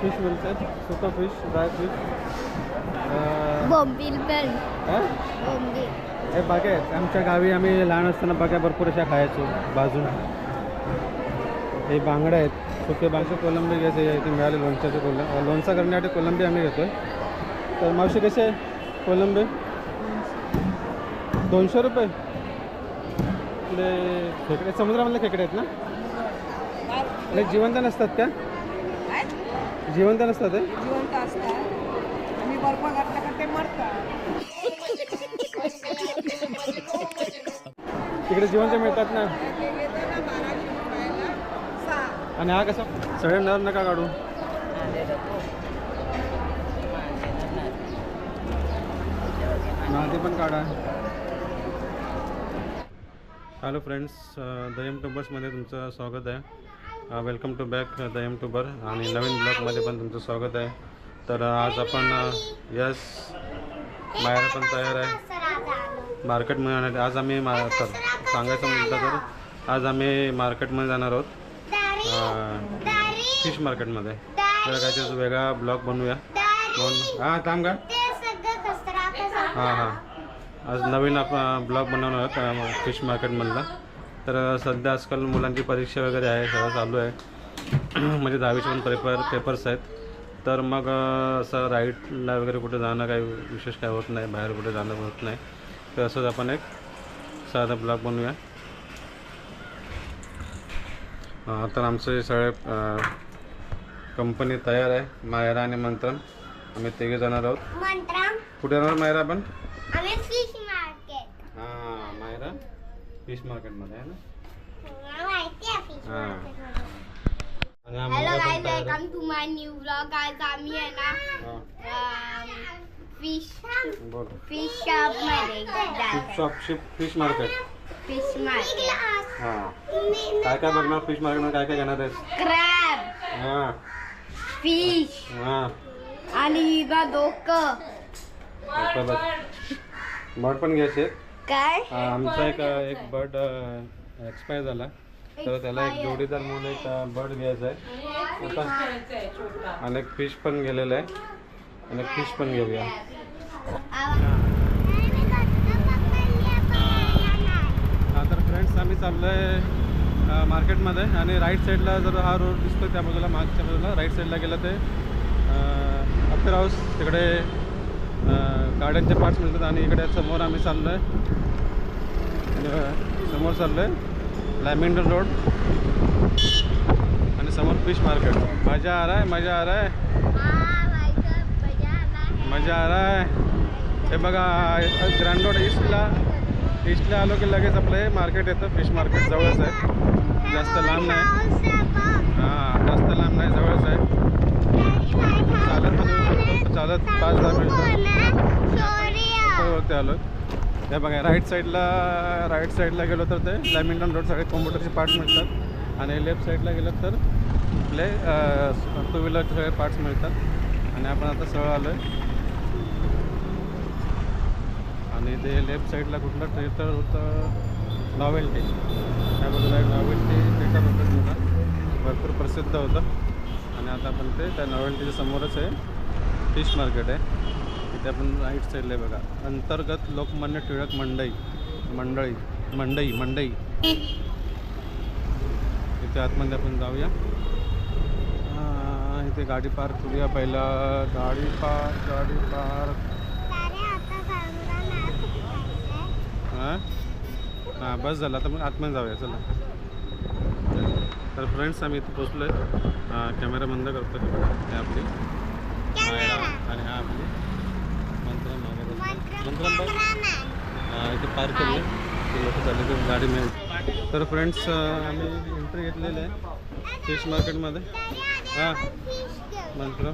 Fish मिळतात सुका fish dry fish बोंबील पण बोंबील हे बागे आहेत आमच्या गावी आम्ही लहान असताना बाग्या भरपूर अशा खायचो भाजून हे बांगडे आहेत सुके बांगडे कोलंबी घ्यायचे इथे मिळाले लोणच्याचे कोलंबी. लोणचा करण्यासाठी कोलंबी आम्ही घेतोय. तर मावशी कसे आहे? कोलंबी? दोनशे रुपये. खेकडे समुद्रामधले खेकडे आहेत ना? जिवंत नसतात का? जिवंत नसतात हे? जिवंत असतात. आम्ही बर्फ घातला का ते मरतात. तिकडे जिवंत मिळतात ना. ते आणि हा कसा? सगळे नर नका काढू. ते पण काढा. हॅलो फ्रेंड्स दयम टुबर्समध्ये तुमचं स्वागत आहे. Welcome to back the M tuber आणि नवीन ब्लॉगमध्ये पण तुमचं स्वागत आहे. तर आज आपण यस मायरा पण तयार आहे. मार्केटमध्ये जाणार आज आम्ही मा तर सांगायचं म्हटलं तर आज आम्ही मार्केटमध्ये जाणार आहोत. फिश मार्केटमध्ये तर काहीतरी वेगळा ब्लॉग बनवूया. म्हणून हां थांब का? हां हां. आज नवीन आपण ब्लॉग बनवणार आहोत फिश मार्केटमधला तर सध्या आजकाल मुलांची परीक्षा वगैरे आहे सगळं चालू आहे. म्हणजे दहावीचे पण पेपर पेपर्स आहेत. तर मग असं राईडला वगैरे कुठे जाणं काही विशेष काय होत नाही बाहेर कुठे जाणं होत नाही. तर असंच आपण एक साधा ब्लॉग बनवूया. तर आमचे सगळे कंपनी तयार आहे. मायरा आणि मंत्रन आम्ही तिघे जाणार आहोत. मंत्रम. कुठे जाणार मायरा आपण आम्ही फिश मार्केट हां मायरा फिश मार्केटमध्ये आहे ना. Market hello guys. Welcome to my new blog आज आम्ही आहे ना फिश फिश शॉपमध्ये fish shop fish market fish market हां. काय काय बघणार फिश मार्केटमध्ये काय काय घेणार आहेस? क्रॅब हां. फिश हां. आणि हिरा डोक. बर्ड पण घ्यायचे. काय? आमचा एक एक बर्ड एक्सपायर झाला. तर त्याला एक जोडीदार म्हणून एक बर्ड घ्यायचा आहे. आता आणि एक फिश पण गेलेलं आहे. आणि फिश पण घेऊया. हा तर फ्रेंड्स आम्ही चाललो आहे मार्केटमध्ये आणि राईट साईडला जर हा रोड दिसतो त्या बाजूला मागच्या बाजूला राईट साईडला गेलं ते अप्पर हाऊस तिकडे गाड्यांचे पार्ट्स मिळतात आणि इकडे समोर आम्ही चाललो आहे समोर चाललो आहे लॅमिंडन रोड आणि समोर फिश मार्केट मजा आ रहा है मजा आ रहा है. मजा आ रहा है. हे बघा ग्रँड रोड ईस्टला ईस्टला आलो की लगेच आपलं हे मार्केट येतं फिश मार्केट जवळच आहे. जास्त लांब नाही. हां जास्त लांब नाही जवळच आहे. चालत शकतो चालत पाच दहा मिनिटं. आलो हे बघा राईट साईडला राईट साईडला गेलो तर ते लॅमिंटन रोड सगळे कॉम्प्युटरचे पार्ट्स मिळतात. आणि लेफ्ट साईडला गेलं तर आपले टू व्हीलरचे सगळे पार्ट्स मिळतात. आणि आपण आता सरळ आलो आहे आणि ते लेफ्ट साईडला कुठलं थिएटर होतं? नॉवेल्टी त्या बाजूला एक नॉवेल्टी थिएटर होतं भरपूर प्रसिद्ध होतं. आणि आता आपण ते त्या नॉवेल्टीच्या समोरच आहे. फिश मार्केट आहे. इथे आपण राईट साईडला आहे बघा. अंतर्गत लोकमान्य टिळक मंडई मंडळी मंडई मंडई. इथे आतमध्ये आपण जाऊया. इथे गाडी पार्क करूया पहिला. गाडी पार्क गाडी पार्क हां हां बस झालं. आता मग आतमध्ये जाऊया. चला. तर फ्रेंड्स आम्ही इथे पोचलो आहे कॅमेरा बंद करतो आपली. आणि हा आपली मंत्र मंत्र बघ इथे पार्क केले. ते लोक चालले तर गाडी मिळेल. तर फ्रेंड्स आम्ही एंट्री घेतलेली आहे. फिश मार्केटमध्ये हां मंत्र.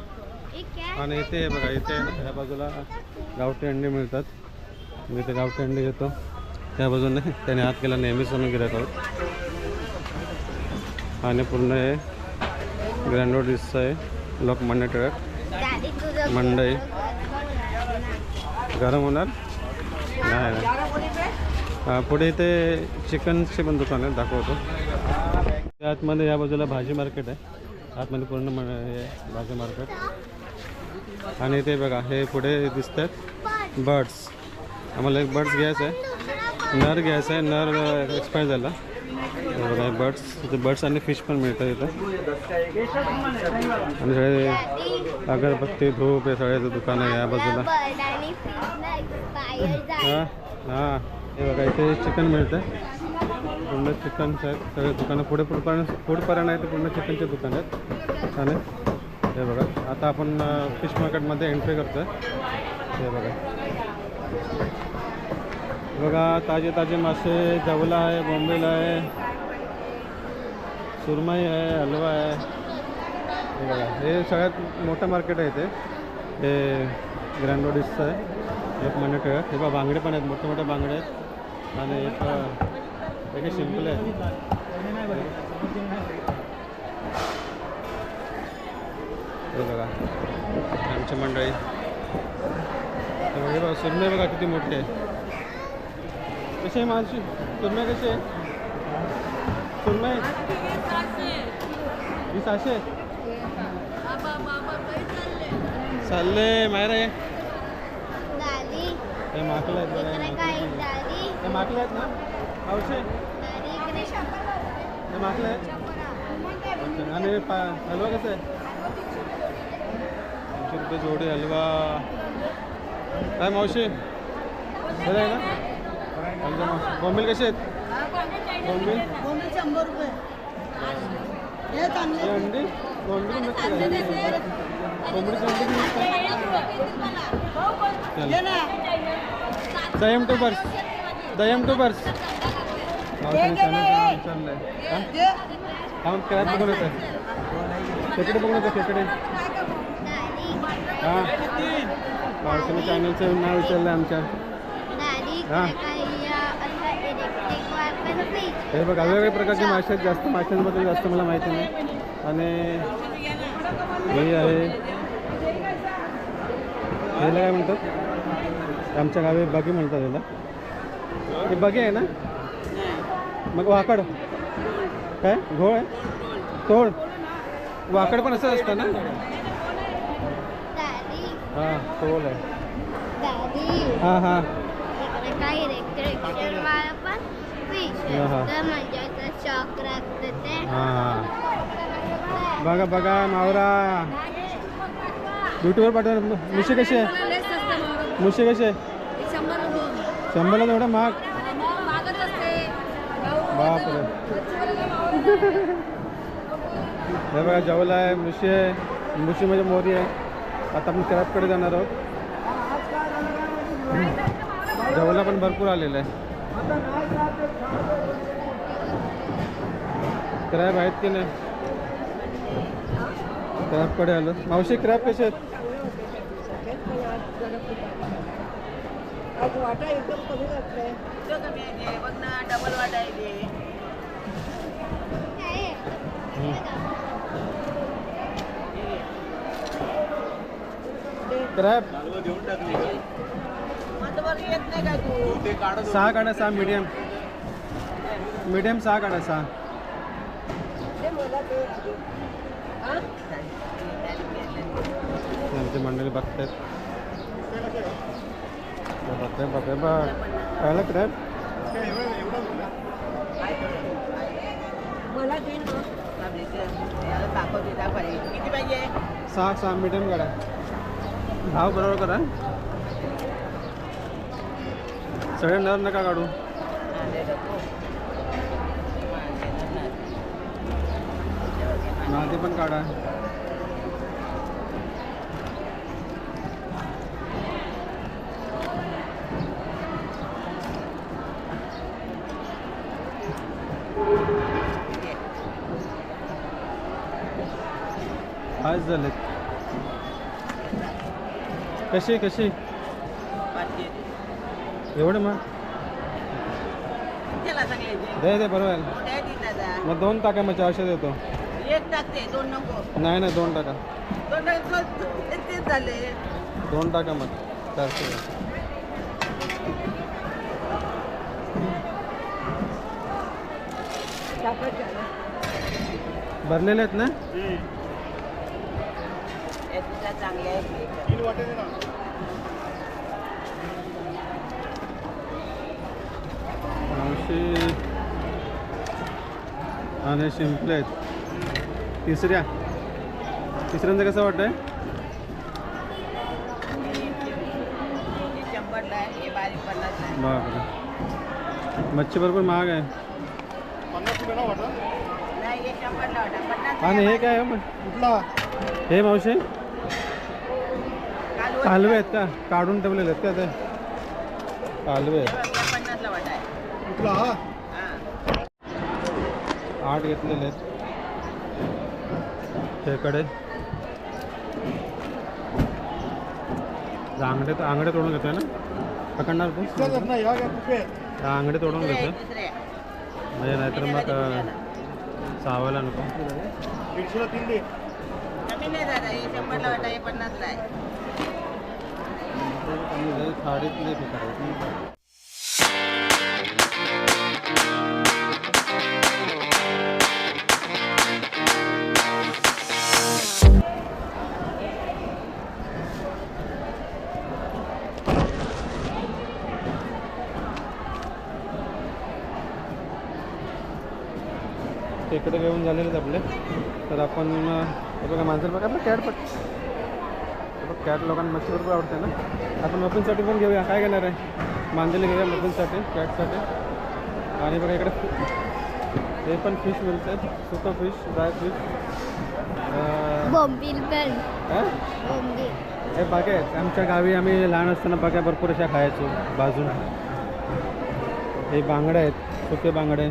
आणि इथे बघा इथे ह्या बाजूला गावठी अंडी मिळतात. मी इथे गावठी अंडी घेतो. त्या बाजूने त्याने हात केला नेहमीच म्हणून गिरायक आहोत. आणि पूर्ण हे ग्रँड रोड दिसतं आहे लोकमान्य टिळक. मंडई. गरम होणार नाही नाही. पुढे इथे चिकनचे पण दुकान आहे दाखवतो. त्या आतमध्ये या बाजूला भाजी मार्केट आहे. आतमध्ये पूर्ण म- हे भाजी मार्केट. आणि ते बघा हे पुढे दिसत आहेत बर्ड्स आम्हाला एक बर्ड्स घ्यायचं आहे. नर घ्यायचं आहे नर एक्सपायर झाला. बघा हे बर्ड्स इथे बर्ड्स आणि फिश पण मिळतात इथं. आणि सगळे अगरबत्ती धूप हे सगळ्याचं दुकान आहे या बाजूला. हां हां. हे बघा इथे चिकन मिळतं पूर्ण चिकनचं आहेत सगळे दुकानं पुढे पुढपर्यंत पुढपर्यंत आहे ते पूर्ण चिकनचे दुकान आहेत. आणि हे बघा आता आपण फिश मार्केटमध्ये एंट्री करतो हे बघा. बघा ताजे ताजे मासे जवला आहे बॉम्बेला आहे सुरमई आहे हलवा आहे. हे बघा हे सगळ्यात मोठं मार्केट आहे ते हे ग्रँड रोडीसचं आहे. एक महिने टिळक हे बघा बांगडे पण आहेत मोठे मोठे बांगडे आहेत. आणि एक एक सिंपल आहे. हे बघा आमची मंडळी. हे हे बघा सुरमई बघा किती मोठी आहे. कशी आहे माणशी सुरमई कशी आहे? सुरमई? ही सहाशे? चालले मायरा आहे? हे माकलं आहेत हे काय माकलं. आहेत ना? पावशे हे माकलं आहेत. आणि पा हलवा कसं आहे? दोनशे रुपये जोडी हलवा. काय मावशी? बरं आहे ना? मावशी बोंबील कसे आहेत? बोंबील? बोंबील शंभर रुपये. हे चांगले अंडी? बोंबील पण नसते का? कोंबडीची अंडी पण नसते घे चल. ना. दयम टू बर्स दयम टू हा? हा मग क्रॅब बघून येतं खेकडे बघून येतं खेकडे. हां. मावशीने चॅनलचं नाव विचारलं आमच्या. हा. इकडे काही असं इलेक्ट्रिक वापर फिश हे बघा वेगवेगळ्या प्रकारचे मासे आहेत जास्त माशांबद्दल जास्त मला माहिती नाही. आणि हे आहे ह्याला काय म्हणतात? आमच्या गावी बगी म्हणतात याला हे बगी आहे ना? मग वाकड. काय? घोळ आहे? तोड. वाकड पण असंच असतं ना? हां तोल आहे. हां हां इकडे काही इलेक्ट्रिक वापर फिश हा, हा. तर म्हणजे असं शॉक लागतं ते. बघा बघा मावरा. युट्यूबवर पाठवा. मुशी कशी आहे? मुशी कशी आहे? शंभरला एवढा महाग. बापरे हे बघा जवला आहे मुशी आहे. मुशी म्हणजे मोरी आहे. आता आपण क्रॅबकडे जाणार आहोत. जवला पण भरपूर आलेला आहे. क्रॅब आहेत की नाही? क्रॅबकडे आलो. मावशी क्रॅब कसे आहेत? आज वाटा एकदम कमी घातलाय क्रॅब. सहा काढा सहा मीडियम मीडियम सहा काढा सहा. ते मला ते हा? आमची मंडळी बघतात. बघते बघते बघ. कळलं क्रॅब मला दे ना. किती पाहिजे? सहा सहा मीडियम काढा. भाव बरोबर करा. सगळे नर नका काढू. ते पण काढा. आज झालेत. कशी कशी? एवढं मग? दे. दे बरोबर मग दोन टाका मग चारशे देतो. एक टाकते दोन नाही नाही दोन टाका. दोन टाका मग. चारशे दे. भरलेले आहेत ना? चांगले आणि शिंपले आहेत तिसऱ्या. तिसऱ्यांदा कसं वाटतंय? हे शंभरला आहे बापरे. मच्छी भरपूर महाग आहे. हे आणि हे काय? कुठला? हे मावशी? कालवे आहेत का? काढून ठेवलेले आहेत का ते? कालवे हे? आहेत बघ, हे पन्नासला वाटा आहे कुठला हा हां आठ घेतलेले आहेत. खेकडे आंगडे आंगडे तोडून घेतोय ना? पकडणार तू? नाही आंगडे तोडून घेतोय. म्हणजे नाहीतर मग चावायला नको. दीडशेला तीन खेकडे घेऊन झालेले आहेत आपले. तर आपण बघा माणसाला बघा आपलं कॅट पट बघ कॅट लोकांना मच्छी भरपूर आवडते ना? आपण मफिनसाठी पण घेऊया. काय घेणार आहे? मांदेली घेऊया मफिनसाठी कॅटसाठी आणि बघा इकडे हे पण फिश मिळते. सुकं फिश ड्राय फिश हे? बागे आहेत आमच्या गावी आम्ही लहान असताना बाग्या भरपूर अशा खायचो बाजून हे बांगडे आहेत सुके बांगडे.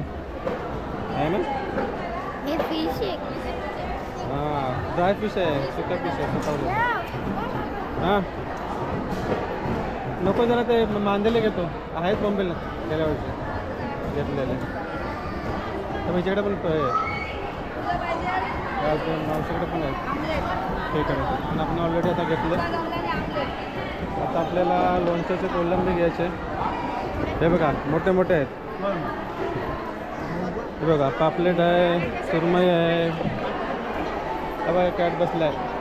आहे ना? हे फिश आहे हां ड्राय फिश आहे सुका फिश आहे सुकवलं हां. नको जरा ते मांदेले घेतो. आहेत बॉम्बेला गेल्या वर्षी. घेतलेले. तर माझ्याकडे पण प- आहे. अजून मावशीकडे पण आहेत. ठीक आहे पण आपण ऑलरेडी आता घेतलं. आता आपल्याला लोणच्याचे कोलंबी घ्यायचे. हे बघा मोठे मोठे आहेत हे बघा पापलेट आहे सुरमई आहे. बघा कॅट बसला आहे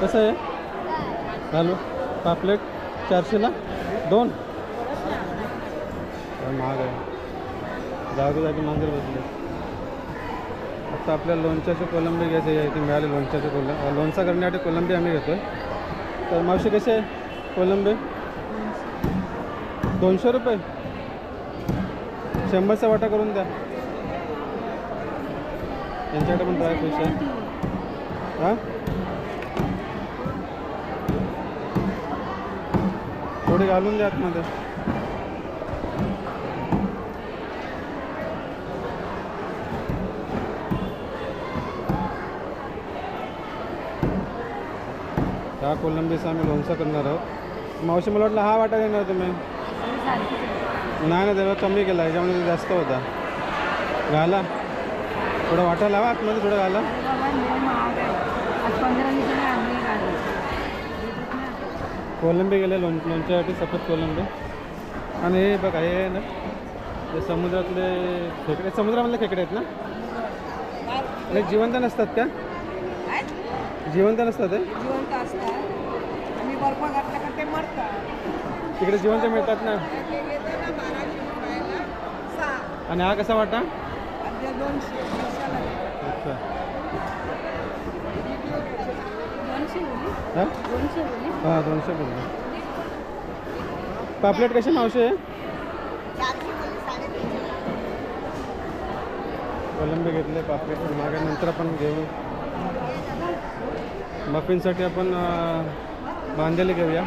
कसं आहे? हॅलो पापलेट चारशेला दोन. महाग आहे. जागी जागी मांजर बसले. फक्त आपल्या लोणच्याची कोलंबी घ्यायचे आहे मिळाले लोणच्याची कोलंब लोणचा करण्यासाठी कोलंबी आम्ही घेतो तर मावशी कसे आहे कोलंबी? दोनशे रुपये. शंभरचा वाटा करून द्या. त्यांच्याकडे पण ड्राय पैसे आहे. हां? थोडी घालून द्या आतमध्ये. कोलंबीचा आम्ही लोणचं करणार आहोत. मावशी मला वाटलं हा वाटा देणार तुम्ही? नाही ना तेव्हा कमी केला याच्यामध्ये जास्त होता. घाला. थोडं वाटा लावा आतमध्ये थोडं घाला. कोलंबी गेले लोण लोणच्यासाठी सफेद कोलंबी. आणि हे बघा हे आहे ना ते समुद्रातले खेकडे समुद्रामधले खेकडे आहेत ना? आणि जिवंत नसतात का? जिवंत नसतात ते जिवंत असतात आणि बर्फ घातला का ते मरतात तिकडे जिवंत मिळतात ना आणि हा कसा वाटा? दोनशे हां? दोनशे हां बोलले. पापलेट कशी मावशी कोलंबी घेतले पापलेट मागे नंतर आपण घेऊ. मफिनसाठी आपण मांदेली घेऊया.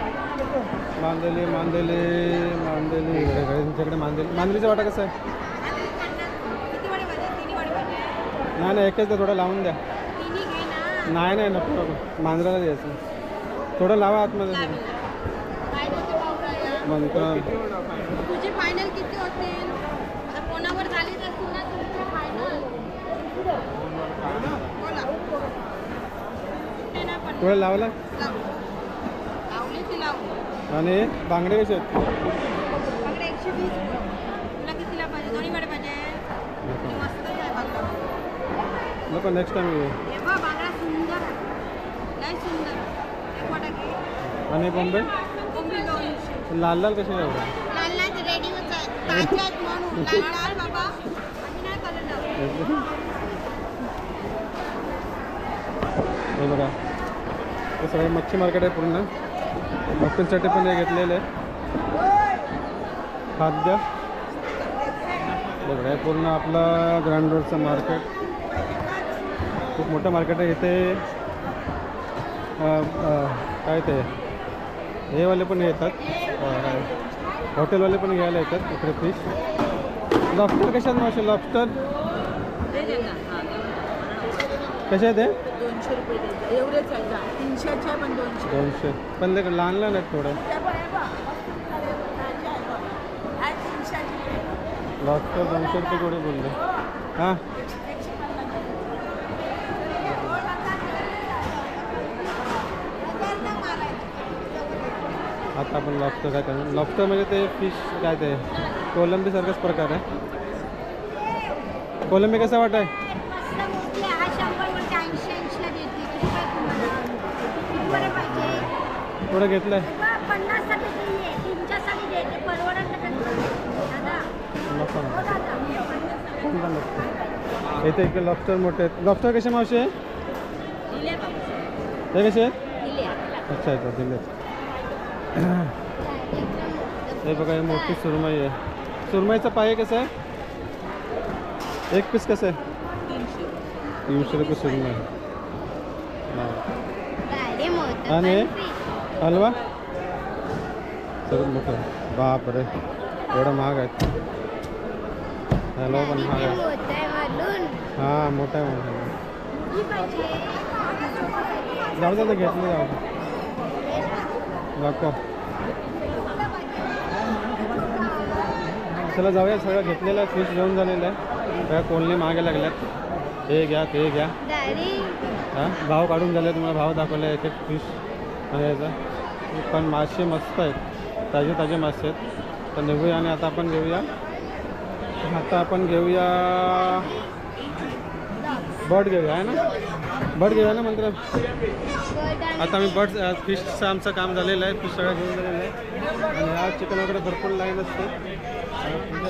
मांदेली मांदेली मांदेली. इकडे तुमच्याकडे मांदेली. मांदेलीचा वाटा कसा आहे? नाही नाही एकच द्या थोडं लावून द्या. नाही नाही नको नको. मांजराला द्यायचं. थोडं लावा आतमध्ये. काय होते पावसाळ्यात? मग तुझे फायनल किती होतील आता फोनावर झालीच असतील ना तुमचे फायनल थोडं लावला लावली ती लावू आणि बांगडे कसे आहेत? नको नेक्स्ट टाइम येऊ. आणि बॉम्बे? लाल लाल कसे हे बघा. हे सगळे मच्छी मार्केट आहे पूर्ण. मच्छींसाठी पण हे घेतलेलं. आहे खाद्य. बघा पूर्ण आपलं ग्राउंड रोडचं मार्केट खूप मोठं मार्केट आहे. इथे काय ते? हे वाले पण येतात. हॉटेलवाले पण घ्यायला येतात. इकडे फिश लॉबस्टर कशात मासे लॉबस्टर कसे आहे? दोनशे. पण ते लहान लहान आहेत थोडं. ते तीनशेचे. दोनशे रुपये थोडे बोलले हाँ. आता आपण लॉबस्टर काय करणार लॉबस्टर म्हणजे ते फ़िश काय ते कोलंबीसारखाच प्रकार आहे कोलंबी कसा वाटाय कोणता नको? इथे एक लॉबस्टर मोठे आहेत. लॉबस्टर कसे मावशी हे कसे अच्छा अच्छा दिले. हे बघा हे मोठी सुरमई आहे. सुरमईचा पाय कसं आहे? एक पीस कसं आहे? तीनशे. रुपये सुरमई. हां. आणि? हलवा सर्व मोठं बाप रे एवढं महाग आहेत हलवा पण महाग आहे हां मोठा आहे जाऊ दे घेतलं जाऊ. नको चला जाऊया सगळं घेतलेलं आहे फिश घेऊन झालेलं आहे सगळ्या कोलनी मागे लागल्यात हे घ्या ते घ्या हां भाव काढून झाले तुम्हाला भाव दाखवले एक एक फिश आणि याचा पण मासे मस्त आहेत. ताजे ताजे मासे आहेत. तर निघूया आणि आता आपण घेऊया. आता आपण घेऊया. बर्ड घेऊया आहे ना? बर्ड घेऊया ना मंत्र? आता आम्ही बर्ड फिशचं आमचं काम झालेलं आहे. फिश सगळं घेऊन झालेलं आहे. आणि ह्या चिकन वगैरे भरपूर लाईन असते.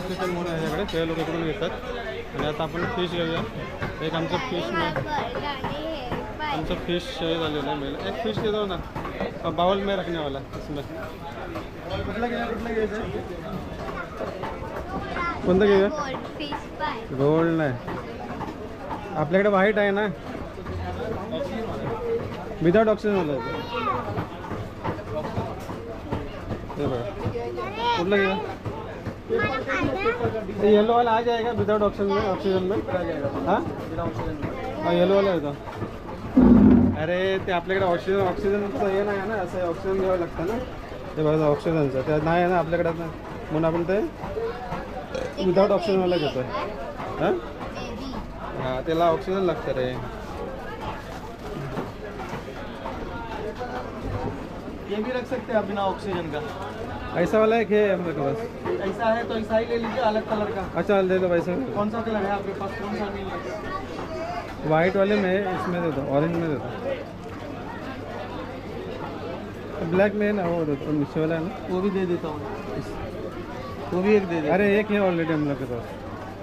चिकन म्हणून आहे याच्याकडे ते लोक इकडून घेतात आणि आता आपण फिश घेऊया. एक आमचं फिश आमचं फ़िश हे झालेलं आहे मेल एक फ़िश घेतो ना और बाउल में रखने वाला इसमें। घ्या कुठला घ्यायचं कोणतं घेऊया गोल्ड नाही आपल्याकडे व्हाईट आहे ना? विदाउट ऑक्सिजन वाला ते बघा येलो वाला आ जाएगा विदाउट ऑक्सीजन में ऑक्सीजन में। हाँ? हाँ येलो वाला येतो अरे ते आपल्याकडे ऑक्सिजन ऑक्सिजनचं हे नाही आहे ना असं ऑक्सिजन घ्यावं लागतं ना. ते बघा ऑक्सिजनचं ते नाही ना आपल्याकडे. म्हणून आपण ते विदाउट ऑक्सिजनवाला घेतो हां? हां त्याला ऑक्सिजन लागतं रे. ये भी रख सकते हैं बिना ऑक्सीजन का? ऐसा वाला एक है पास. ऐसा है तो ऐसा ही ले लीजिए अलग कलर का. अच्छा दो वैसे. कौन सा कलर है आपके पास? कौन सा नहीं है? वाइट वाले में इसमें दे दो ऑरेंज में दे दो ब्लैक में है ना वो दे दो नीचे वाला है ना। वो भी दे देता हूँ। वो भी एक दे दे अरे एक है ऑलरेडी हम लोग के पास।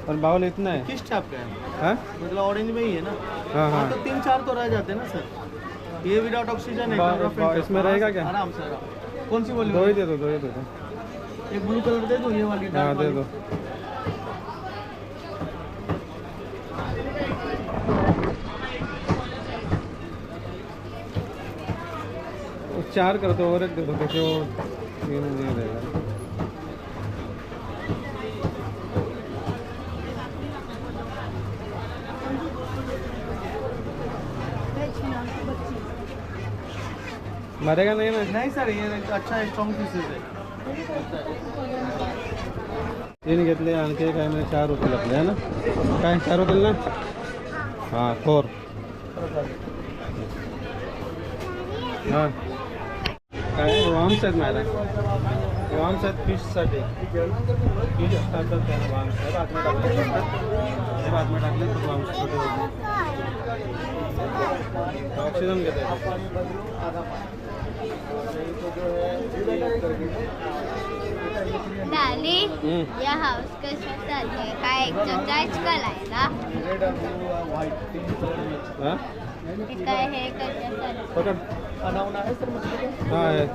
और बाउल इतना है। किस टाइप का है? हाँ? मतलब ऑरेंज में ही है ना? हाँ हाँ। हाँ तो तीन चार तो रह जाते हैं ना सर ये विदाउट ऑक्सीजन है इसमें रहेगा क्या? आराम से कौन सी बोली दो ही दे दो दो ही दे दो। एक ब्लू कलर दे दो ये वाली हाँ दे दो। चार कर दो और एक दे दो क्योंकि वो ये नहीं रहेगा। मरेगा नहीं ना? नहीं सर ये अच्छा स्ट्रॉन्ग पीसेस है। तीन घेतले आणखी आहे म्हणजे चार होतील आपले है ना? काय चार होतील ना? हां फोर हां. काय वॉर्म्स आहेत मला वॉर्म्स आहेत फिशसाठी फिश टाकतात त्यांना वॉर्म्स हे बातम्या टाकले हे बातम्या टाकले तर वॉर्म्स छोटे होते ऑक्सिजन घेत आहे डाली. या हाऊस कशासाठी आहे? काय एक्सरसाइज करायला हा? हे काय हे कशासाठी पकड। हा आहे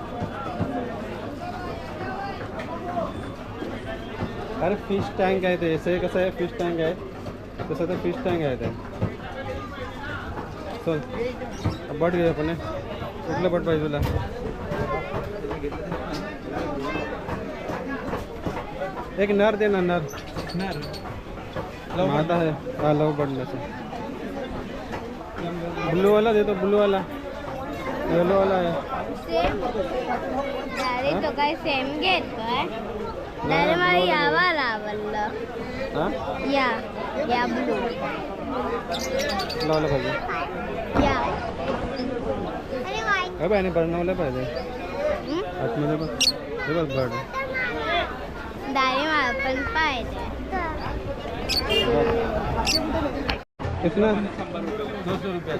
अरे फ़िश टँक आहे ते हे कसं आहे फ़िश टँक आहे तसं ते फ़िश टँक आहे ते चल बट घे आपण हे. कुठलं बट पाहिजे तुला एक नर दे ना नर? माता है हाँ लव बट में से। ब्लू वाला दे दो ब्लू वाला। येलो वाला है। सेम तो काय सेम मला यावाला आवडलं हाँ। या या ब्लू लावलं पाहिजे या। काय बाय नाही बनवलं पाहिजे आतमध्ये बघ हे बघ बर्ड पण पाहिजे. कितना? दो सौ रुपया?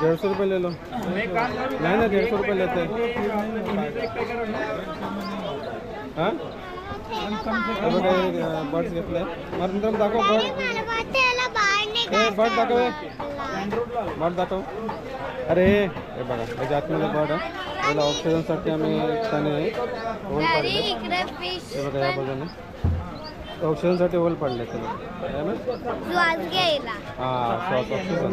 डेढ़ सौ रुपये ले लो. नहीं ना डेढ़ सौ रुपये लेते. हाँ? बर्ड्स घेतले. नंतर दाखव बर्ड बर्ड दाखव. बर्ड दाखव. अरे हे बघा याच्या आतमध्ये बर्ड आहे त्याला ऑक्सिजनसाठी आम्ही त्याने होल पाडले. हे बघा या बाजूने ऑक्सिजनसाठी होल पाडले त्याला ना? हा श्वास ऑक्सिजन.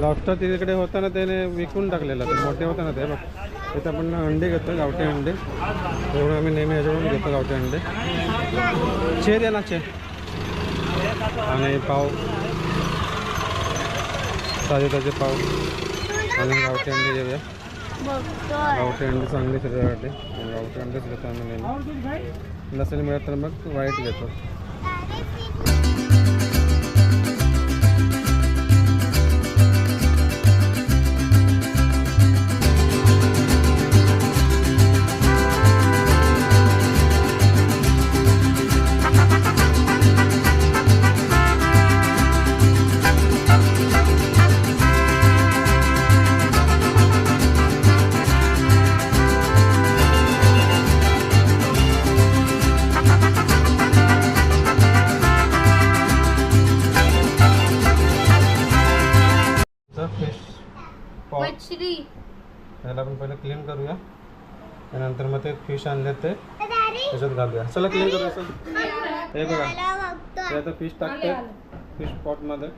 लॉबस्टर तिकडे होताना त्याने विकून टाकलेलं ते मोठे होते ना ते बघ. तिथे आपण अंडे घेतो गावठी अंडे. एवढं आम्ही नेहमी ह्याच्याकडून घेतो गावठी अंडे. छे दे ना छे आणि पाव. ताजे ताजे पाव. आणि गावठी अंडे घेऊया गावठी अंडे चांगले शरीरासाठी गावठी घेतो आम्ही नेहमी. नसेल मिळत तर मग वाईट घेतो. आपण पहिले क्लीन करूया त्यानंतर मग ते फ़िश आणले ते त्याच्यात घालूया चला क्लीन करूया चल। हे बघा। ते। आता फ़िश टाकते फ़िश पॉटमध्ये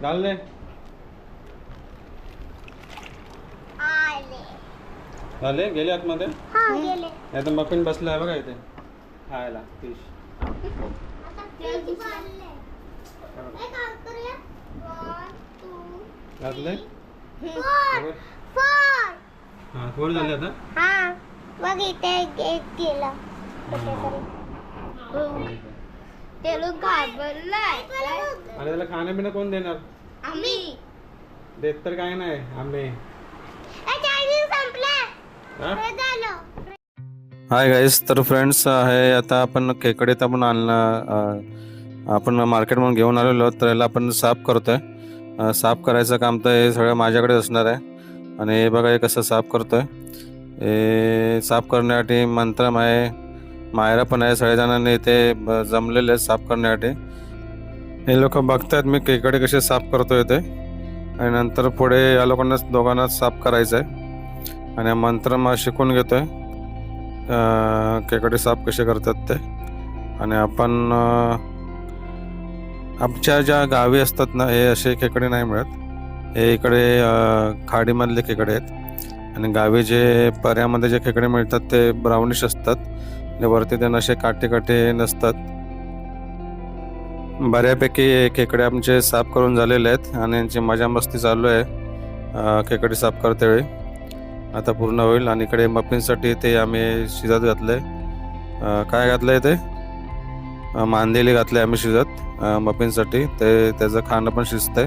घालले झाले गेले आतमध्ये नाही तर मफिन बसलं आहे बघा इथे। खायला फ़िश घातले हां फोर झाले आता? हा मग इथे एक केला. ते लोक घाबरलाय. आणि त्याला खाणं पिणं कोण देणार? आम्ही. देत तर काय नाही आम्ही. हा? हाय गाईस तर फ्रेंड्स आहे आता आपण खेकडीत आपण आणलं आपण मार्केटमधून घेऊन आलेलो तर याला आपण साफ करतोय. साफ करायचं काम तर हे सगळं माझ्याकडे असणार आहे. आणि हे बघा हे कसं साफ करतोय. हे साफ करण्यासाठी मंत्रम आहे. मायरा पण आहे सगळेजणांनी इथे ब- जमलेले आहेत साफ करण्यासाठी. हे लोक बघतात मी केकडे कसे साफ करतो ते आणि नंतर पुढे या लोकांना दोघांना साफ करायचं आहे आणि हा मंत्र मग शिकून घेतोय. आहे केकडे साफ कसे करतात ते. आणि आपण आमच्या ज्या गावी असतात ना हे असे खेकडे नाही मिळत. हे इकडे खाडीमधले खेकडे आहेत. आणि गावी जे पर्यामध्ये जे खेकडे मिळतात ते ब्राउनिश असतात. आणि वरती त्यांना असे काटे काटे नसतात. बऱ्यापैकी खेकडे आमचे साफ करून झालेले आहेत आणि यांची मजा मस्ती चालू आहे खेकडे साफ करते वेळी. आता पूर्ण होईल आणि इकडे मफिनसाठी ते आम्ही शिजत घातलंय. आहे काय घातलंय ते? मांदेली घातले आम्ही शिजत अं, मफिनसाठी. ते त्याचं खाणं पण शिजतंय.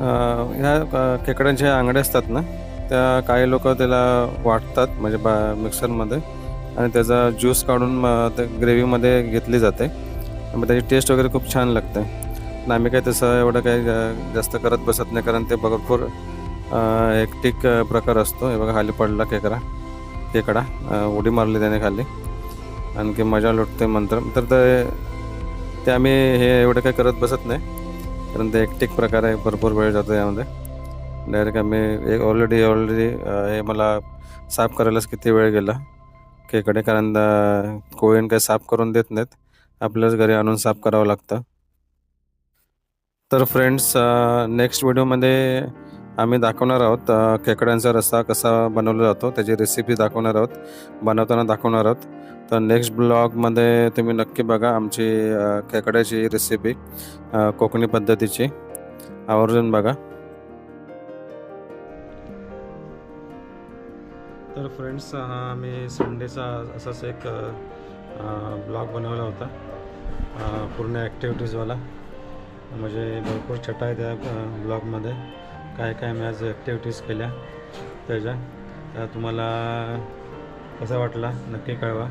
ह्या केकड्यांच्या खेकड्यांच्या असतात ना त्या काही लोक त्याला वाटतात म्हणजे बा मिक्सरमध्ये. आणि त्याचा ज्यूस काढून मग ते ग्रेव्हीमध्ये घेतली जाते. मग त्याची टेस्ट वगैरे खूप छान लागते. आणि आम्ही काही तसं एवढं काही जास्त करत बसत नाही कारण ते भरपूर एकटीक प्रकार असतो. हे बघा खाली पडला केकडा केकडा उडी मारली त्याने खाली. आणखी मजा लुटते मंत्र. तर ते ते आम्ही हे एवढं काही करत बसत नाही. कारण ते एकटेक प्रकार आहे भरपूर वेळ जातो यामध्ये. डायरेक्ट आम्ही एक ऑलरेडी ऑलरेडी हे मला साफ करायलाच किती वेळ गेला. केकडे कारण कोळीन काही साफ करून देत नाहीत. आपल्याच घरी आणून साफ करावं लागतं. तर फ्रेंड्स नेक्स्ट व्हिडिओमध्ये आम्ही दाखवणार आहोत खेकड्यांचा रस्सा कसा बनवला जातो त्याची रेसिपी दाखवणार आहोत बनवताना दाखवणार आहोत. तर नेक्स्ट ब्लॉगमध्ये तुम्ही नक्की बघा आमची खेकड्याची रेसिपी कोकणी पद्धतीची. आवर्जून बघा. तर फ्रेंड्स हा आम्ही संडेचा असाच एक ब्लॉग बनवला होता. पूर्ण ॲक्टिव्हिटीजवाला म्हणजे भरपूर छटा आहे त्या ब्लॉगमध्ये काय काय मी आज ॲक्टिव्हिटीज केल्या त्याच्या. त्या तुम्हाला कसा वाटला नक्की कळवा.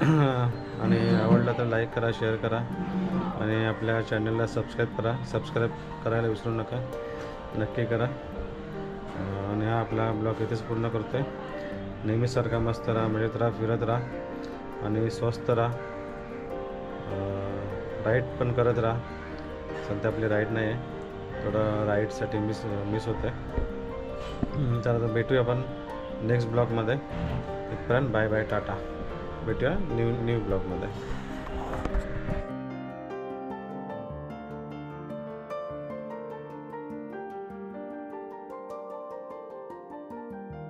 आणि आवडला तर लाईक करा शेअर करा. आणि आपल्या चॅनलला सबस्क्राईब करा. सबस्क्राईब करायला विसरू नका. नक्की करा. आणि हा आपला ब्लॉग इथेच पूर्ण करतो आहे नेहमीसारखा मस्त राहा मिळत राहा फिरत राहा. आणि स्वस्त राहा. राईट पण करत राहा. सध्या आपली राईट नाही आहे थोडं राईडसाठी मिस मिस होतं आहे तर तर भेटूया आपण नेक्स्ट ब्लॉगमध्ये इथपर्यंत बाय बाय टाटा. भेटूया न्यू न्यू ब्लॉगमध्ये